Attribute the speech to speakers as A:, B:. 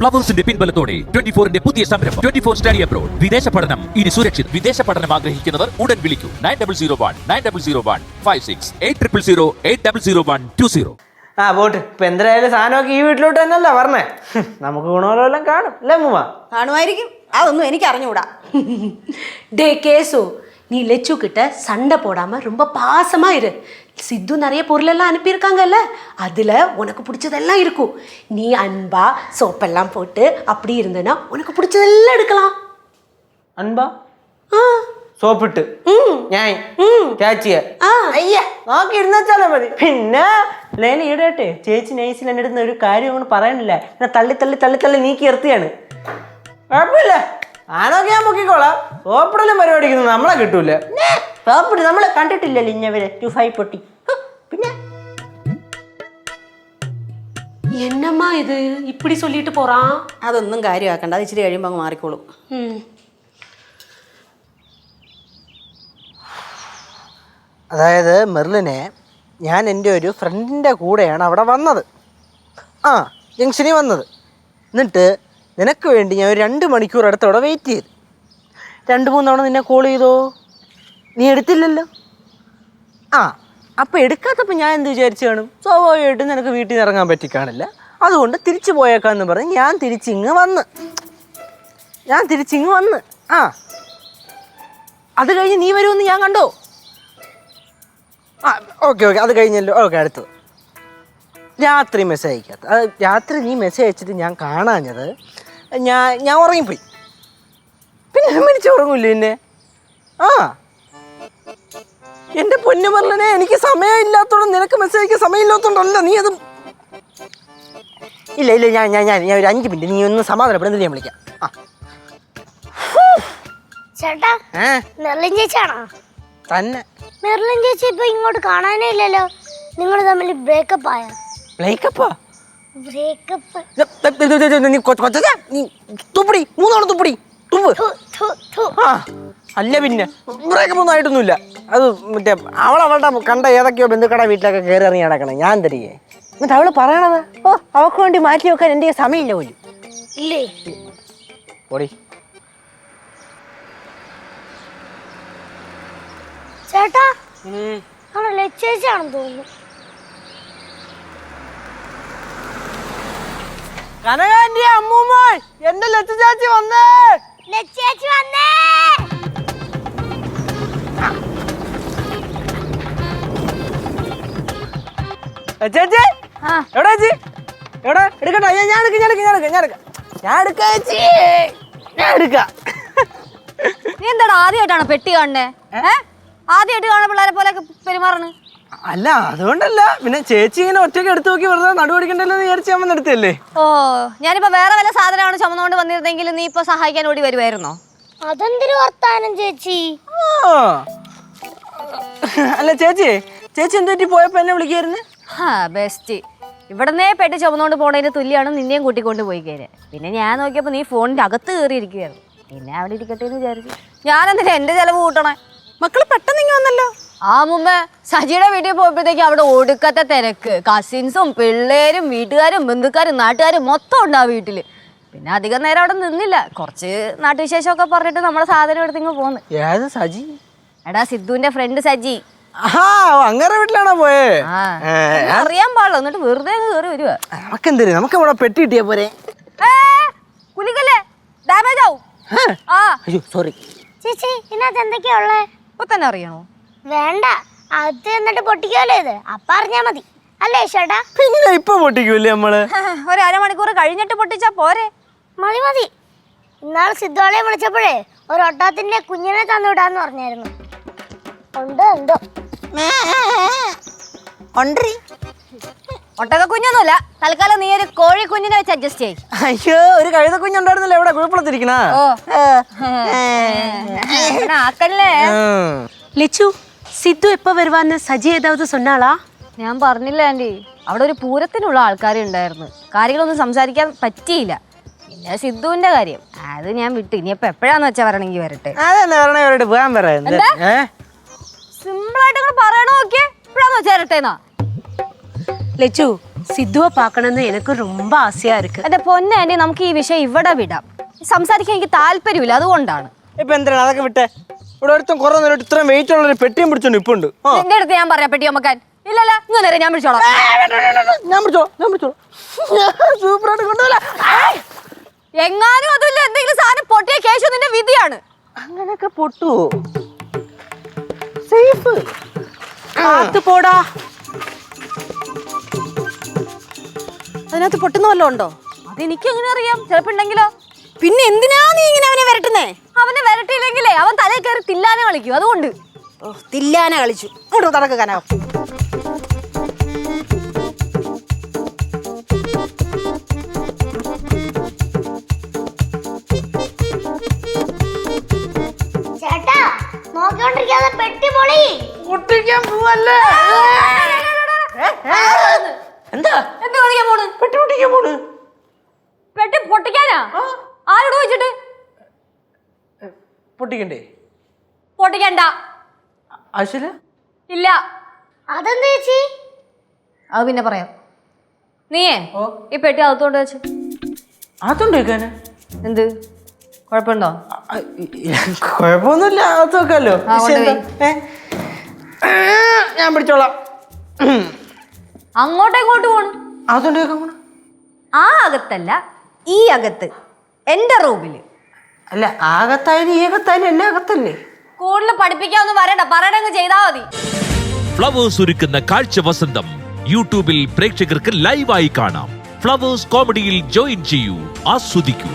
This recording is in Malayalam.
A: പ്ലവേഴ്സിന്റെ പിൻബലത്തോടെ ട്വന്റി ഫോറിന്റെ പുതിയ സംരംഭം ട്വന്റി ഫോർ സ്റ്റഡി അബ്രോഡ് വിദേശ പഠനം ഇനി സുരക്ഷിത് വിദേശ പഠനം ആഗ്രഹിക്കുന്നവർ ഉടൻ വിളിക്കൂ nine double zero one nine double zero one five six eight triple zero eight double zero one two zero
B: ആ പോട്ട് ഇപ്പൊ എന്തായാലും സാധനമൊക്കെ ഈ വീട്ടിലോട്ട് തന്നെയല്ല പറഞ്ഞേ ഹും, നമുക്ക് ഗുണമല്ലോ എല്ലാം കാണും അല്ലേ അമ്മൂമ്മ
C: കാണുമായിരിക്കും അതൊന്നും എനിക്ക് അറിഞ്ഞുകൂടാ
D: டே கேசு நீ லெச்சு கிட்ட சண்டை போடாம ரொம்ப பாசமா இரு சித்து நிறைய பொருளெல்லாம் அனுப்பியிருக்காங்கல்ல அதுல உனக்கு பிடிச்சதெல்லாம் இருக்கும் நீ அன்பா சோப்பெல்லாம் போட்டு அப்படி இருந்தனா உனக்கு பிடிச்சதெல்லாம் எடுக்கலாம்
B: അൻപ
D: ஆ
B: സോപ്പിട്ട് ഞാൻ ചേച്ചിയെ
D: ആ.
B: അയ്യ നോക്കി ഇരുന്നാച്ചാലേ മതി പിന്നെ ലേല ഈടാട്ടെ ചേച്ചി നൈസിൽ എൻ്റെ അടുത്ത് ഒരു കാര്യം അങ്ങോട്ട് പറയണില്ല എന്നെ തള്ളി തള്ളി തള്ളി തള്ളി നീക്കി നിർത്തിയാണ് കുഴപ്പമില്ല ആനൊക്കെ ഞാൻ പൊക്കിക്കോളാം സോപ്പിടലും പരിപാടിക്കുന്നു നമ്മളെ കിട്ടൂല റോബർട്ട് നമ്മൾ കണ്ടിട്ടില്ലല്ലോ ഇഞ്ഞവരെ ജുഫായി പൊട്ടി. പിന്നെ?
D: എന്നമ്മ ഇത്? ഇപ്പിടി ചൊല്ലിട്ട് പോറാ?
C: അതൊന്നും കാര്യമാക്കണ്ട. അത് ഇച്ചിരി കഴിയുമ്പോൾ അങ്ങ് മാറിക്കോളും.
B: അതായത് മെർലിനെ ഞാൻ എന്റെ ഒരു ഫ്രണ്ടിന്റെ കൂടെയാണ് അവിടെ വന്നത്. ആ ജംഗ്ഷനി വന്നത്. എന്നിട്ട് നിനക്ക് വേണ്ടി ഞാൻ ഒരു രണ്ട് മണിക്കൂർ അടുത്തവിടെ വെയിറ്റ് ചെയ്ത്. രണ്ട് മൂന്ന് തവണ നിന്നെ കോൾ ചെയ്തോ? നീ എടുത്തില്ലല്ലോ? ആ അപ്പോൾ എടുക്കാത്തപ്പോൾ ഞാൻ എന്ത് വിചാരിച്ചു കാണും? സ്വാഭാവികമായിട്ടും നിനക്ക് വീട്ടിൽ നിന്ന് ഇറങ്ങാൻ പറ്റി കാണില്ല. അതുകൊണ്ട് തിരിച്ചു പോയേക്കാന്ന് പറഞ്ഞ് ഞാൻ തിരിച്ചിങ്ങ് വന്ന്. ഞാൻ തിരിച്ചിങ്ങ് വന്ന്. ആ. അത് കഴിഞ്ഞ് നീ വരുമെന്ന് ഞാൻ കണ്ടോ? ആ ഓക്കെ ഓക്കെ അത് കഴിഞ്ഞല്ലോ. ഓക്കെ അടുത്തത്. രാത്രി മെസ്സേജ് അയക്കാത്ത. രാത്രി നീ മെസ്സേജ് അയച്ചിട്ട് ഞാൻ കാണാഞ്ഞത് ഞാൻ ഞാൻ ഉറങ്ങിപ്പോയി. പിന്നെ മരിച്ചു ഉറങ്ങൂല്ലേ പിന്നെ ആ. എന്റെ പൊന്നു പറഞ്ഞേ എനിക്ക് സമയമില്ലാത്തോണ്ട് നിനക്ക് മെസ്സേജ് അയക്കാൻ സമയമില്ലാത്തോണ്ടല്ല നീ അത് ഇല്ല ഇല്ല ഞാൻ ഞാൻ ഞാൻ ഞാൻ ഒരു അഞ്ച് മിനിറ്റ് നീ ഒന്ന് സമാധാനപ്പെടുന്നില്ല ഞാൻ വിളിക്കാം. ആ.
E: ചേട്ടാ
B: ഏ?
E: മെർലിൻ ചേച്ചിയാണോ?
B: തന്നെ.
E: മെർലിൻ ചേച്ചി ഇപ്പൊ ഇങ്ങോട്ട് കാണാനേ ഇല്ലല്ലോ. നിങ്ങൾ തമ്മിൽ ബ്രേക്കപ്പ് ആയ?
B: ബ്രേക്കപ്പാ
E: ബ്രേക്കപ്പ്
B: നീ കൊച്ച കൊച്ചാ നീ തുപ്പടി മൂന്നോളം തുപ്പടി തുപ്പ്. ആ അല്ല പിന്നെ. ബ്രേക്കപ്പ് ഒന്നും ആയിട്ടൊന്നുമില്ല. അത് മറ്റേ അവൾ അവളുടെ കണ്ട ഏതൊക്കെയോ ബന്ധുക്കട വീട്ടിലൊക്കെ കയറി ഇറങ്ങി നടക്കണം. ഞാൻ തരികേ എന്നിട്ട് അവൾ പറയണത്? ഓ അവൾക്ക് വേണ്ടി മാറ്റി വെക്കാൻ എന്റെ സമയമില്ല പോലും.
E: ഇല്ലേ?
B: ഓടി.
E: ചേട്ടാ? ആണോ ചേച്ചിയാണെന്ന് തോന്നുന്നു.
B: കനകാന്റെ അമ്മൂമ്മോൾ എന്റെ ലച്ചു ചാച്ചി ചേച്ചി എവിടെ ചേച്ചി? എവിടെ? എടുക്കട്ടെ ഞാൻ ഞാൻ എടുക്കാം ഞാൻ എടുക്കാം ഞാൻ എടുക്കാം ഞാൻ എടുക്കാം. ഞാൻ ചേച്ചി. ഞാൻ എടുക്കാം.
F: നീ എന്താടാ ആദ്യമായിട്ടാണോ പെട്ടി കാണുന്നേ? ആദ്യമായിട്ട് കാണുന്ന പിള്ളേരെ പോലെ പെരുമാറണ്.
B: അല്ല അതുകൊണ്ടല്ല. പിന്നെ ചേച്ചി ഇങ്ങനെ ഒറ്റയ്ക്ക് എടുത്തു നോക്കി വെറുതെ നടുവടിക്കണ്ടല്ലോ എന്ന് വിചാരിച്ച് അമ്മ എടുത്തല്ലേ
F: ഓ ഞാനിപ്പോ വേറെ വല്ല സാധനമാണ് ചുമന്നുകൊണ്ട് വന്നിരുന്നെങ്കിൽ നീ ഇപ്പൊ സഹായിക്കാൻ ഓടി വരുമായിരുന്നോ
E: അതെന്തൊരു വർത്താനം ചേച്ചി?
B: അല്ല ചേച്ചി. ചേച്ചി എന്തുപറ്റി പോയപ്പോ എന്നെ വിളിക്കായിരുന്നു?
F: ഹാ ബെസ്റ്റ്. ഇവിടുന്നേ പെട്ട് ചുമന്നുകൊണ്ട് പോണതിന് തുല്യമാണ് നിന്നെയും കൂട്ടിക്കൊണ്ട് പോയി കയറി പിന്നെ ഞാൻ നോക്കിയപ്പോൾ നീ ഫോണിന്റെ അകത്ത് കയറിയിരിക്കുകയായിരുന്നു പിന്നെ അവിടെ ഇരിക്കട്ടെ എന്ന് വിചാരിച്ചു. ഞാനെന്തിനാ എന്റെ ചിലവ് കൂട്ടണേ?
C: മക്കൾ പെട്ടെന്ന് ഇങ്ങനെ വന്നല്ലോ.
F: ആ മുമ്പ് സജിയുടെ വീട്ടിൽ പോയപ്പോഴത്തേക്ക് അവിടെ ഒടുക്കത്തെ തിരക്ക്. കസിൻസും പിള്ളേരും വീട്ടുകാരും ബന്ധുക്കാരും നാട്ടുകാരും മൊത്തം ഉണ്ട് ആ വീട്ടിൽ. പിന്നെ അധികം നേരം അവിടെ നിന്നില്ല. കുറച്ച് നാട്ടുവിശേഷമൊക്കെ പറഞ്ഞിട്ട് നമ്മുടെ സാധനം എടുത്തിങ്ങ് പോന്ന്.
B: ഏത് സജി?
F: എടാ സിദ്ധുവിന്റെ ഫ്രണ്ട് സജി.
B: ആ അങ്ങനെ വീട്ടിലാണോ പോയേ?
F: അറിയാൻ പാടില്ല എന്നിട്ട് വെറുതെ നമുക്ക് കയറി വരുവാ.
B: നമുക്കെന്തര് നമുക്ക് ഇവിടെ പെട്ടി കിട്ടിയാ പോരെ?
F: കുലുക്കല്ലേ? ഡാമേജ് ആവും.
B: അയ്യോ സോറി
E: ചേച്ചി ഇതിനകത്ത് എന്തൊക്കെയാ ഉള്ളേ?
F: ഇപ്പൊ തന്നെ അറിയണോ?
E: വേണ്ട അത് എന്നിട്ട് പൊട്ടിക്കാലോ ഇത്. അപ്പ അറിഞ്ഞാ മതി. അല്ലേ ചേട്ടാ
B: പിന്നെ ഇപ്പൊ പൊട്ടിക്കൂല്ലേ നമ്മൾ?
F: ഒരു അരമണിക്കൂർ കഴിഞ്ഞിട്ട് പൊട്ടിച്ചാ പോരെ.
E: മതി മതി. ഇന്നാൾ സിദ്ധോളയെ വിളിച്ചപ്പോഴേ ഒരു ഒട്ടാത്തിന്റെ കുഞ്ഞിനെ തന്നുവിടാന്ന് പറഞ്ഞായിരുന്നു. ഉണ്ട് ഉണ്ടോ.
C: ഒണ്ടറി.
F: ഒട്ടക കുഞ്ഞൊന്നുമല്ല തൽക്കാലം നീ ഒരു കോഴി കുഞ്ഞിനെ വെച്ച് അഡ്ജസ്റ്റ് ചെയ്
B: അയ്യോ ഒരു കഴുത കുഞ്ഞുണ്ടായിരുന്നല്ലോ എവിടെ കുഴപ്പത്തിരിക്കണ
F: ആക്കല്ലേ?
D: ലിച്ചു സിദ്ധു എപ്പോ വരുവാന്ന് സജി ഏതാവത് സൊന്നാളാ
F: ഞാൻ പറഞ്ഞില്ല ആന്റി അവിടെ ഒരു പൂരത്തിനുള്ള ആൾക്കാരുണ്ടായിരുന്നു കാര്യങ്ങളൊന്നും സംസാരിക്കാൻ പറ്റിയില്ല. പിന്നെ സിദ്ധുവിന്റെ കാര്യം. അത് ഞാൻ വിട്ടു. ഇനിയിപ്പോ എപ്പോഴാന്ന് വെച്ചാ വരണമെങ്കിൽ വരട്ടെ.
B: അതെന്നെ പറഞ്ഞ അവരോട് പോകാൻ
F: പറയുന്നത് ഏഹ് தரட்டேனா
D: ലച്ചു സിദ്ധുവെ പാക്കണമെന്ന് എനിക്ക് ரொம்ப ആശയാ ഇരിക്കും.
F: എന്റെ പൊന്നെ ആന്റി നമുക്ക് ഈ വിഷയം ഇവിടെ വിടാം. സംസാരിക്കാൻ എനിക്ക് താല്പര്യമില്ല അതുകൊണ്ടാണ്.
B: ഇപ്പൊ എന്തിനാണ് അതൊക്കെ വിട്ടെ? ഇവിടെ ഒരുത്തും കുറേ നേരം ഇത്രയും വെയിറ്റ് ഉള്ള ഒരു പെട്ടിയും പിടിച്ചോണ്ട് ഇപ്പൊണ്ട്
F: എന്റെ അടുത്ത് ഞാൻ പറയാം പെട്ടി അമ്മക്കാൻ ഇല്ലല്ല ഇന്ന് നേരെ ഞാൻ വിളിച്ചോളാം
B: ഞാൻ ഞാൻ
F: എങ്ങാനും അതുമില്ല എന്തെങ്കിലും സാധനം പൊട്ടിയ കേശു നിന്റെ വിധിയാണ്.
B: അങ്ങനെയൊക്കെ പൊട്ടുവോ? സേഫ്.
C: കാത്തു പോടാ. അതിനകത്ത് പൊട്ടുന്ന വല്ലതും ഉണ്ടോ?
F: അതെനിക്ക് എങ്ങനെ അറിയാം? ചിലപ്പോ ഉണ്ടെങ്കിലോ?
C: പിന്നെ എന്തിനാ നീ ഇങ്ങനെ അവനെ വരട്ടുന്നേ?
F: അവനെ വരട്ടിയില്ലെങ്കിലേ അവൻ തലയിൽ കയറി തില്ലാനെ കളിക്കും അതുകൊണ്ട്.
C: ഓ തില്ലാന കളിച്ചു. ഇങ്ങോട്ട് തടക്ക് കനകം.
B: പൊട്ടിക്കാൻ പോവല്ലേ? എന്താ?
F: എന്ത് കളിക്കാൻ പോണ്?
B: പെട്ടി പൊട്ടിക്കാൻ പോണ്.
F: പെട്ടി പൊട്ടിക്കാനാ? ആരോട് വെച്ചിട്ട്
B: പൊട്ടിക്കണ്ടേ?
F: പൊട്ടിക്കണ്ട.
B: ആവശ്യമില്ല?
F: ഇല്ല.
E: അതെന്താ ചേച്ചി?
F: അത് പിന്നെ പറയാം. നീയേ ഈ പെട്ടി അകത്തോണ്ട് വെച്ച്.
B: അകത്തോണ്ട് വെക്കാന്?
F: എന്ത്? കുഴപ്പമുണ്ടോ?
B: കുഴപ്പമൊന്നുമില്ല അകത്ത് വെക്കാലോ? ഞാൻ പിടിച്ചോളാം.
F: അങ്ങോട്ടും ഇങ്ങോട്ട് പോണു?
B: വെക്കാൻ
F: ആ അകത്തല്ല ഈ അകത്ത് എന്റെ റൂമിൽ.
B: അല്ല ആകത്തായാലും ഈ അകത്തായാലും എല്ലാ അകത്തല്ലേ?
F: കൂടുതൽ പഠിപ്പിക്കാന്ന് പറയണ്ട പറയണങ്ങ് ചെയ്താ മതി.
A: ഫ്ലവേഴ്സ് ഒരുക്കുന്ന കാഴ്ച വസന്തം യൂട്യൂബിൽ പ്രേക്ഷകർക്ക് ലൈവായി കാണാം. ഫ്ലവേഴ്സ് കോമഡിയിൽ ജോയിൻ ചെയ്യൂ ആസ്വദിക്കൂ.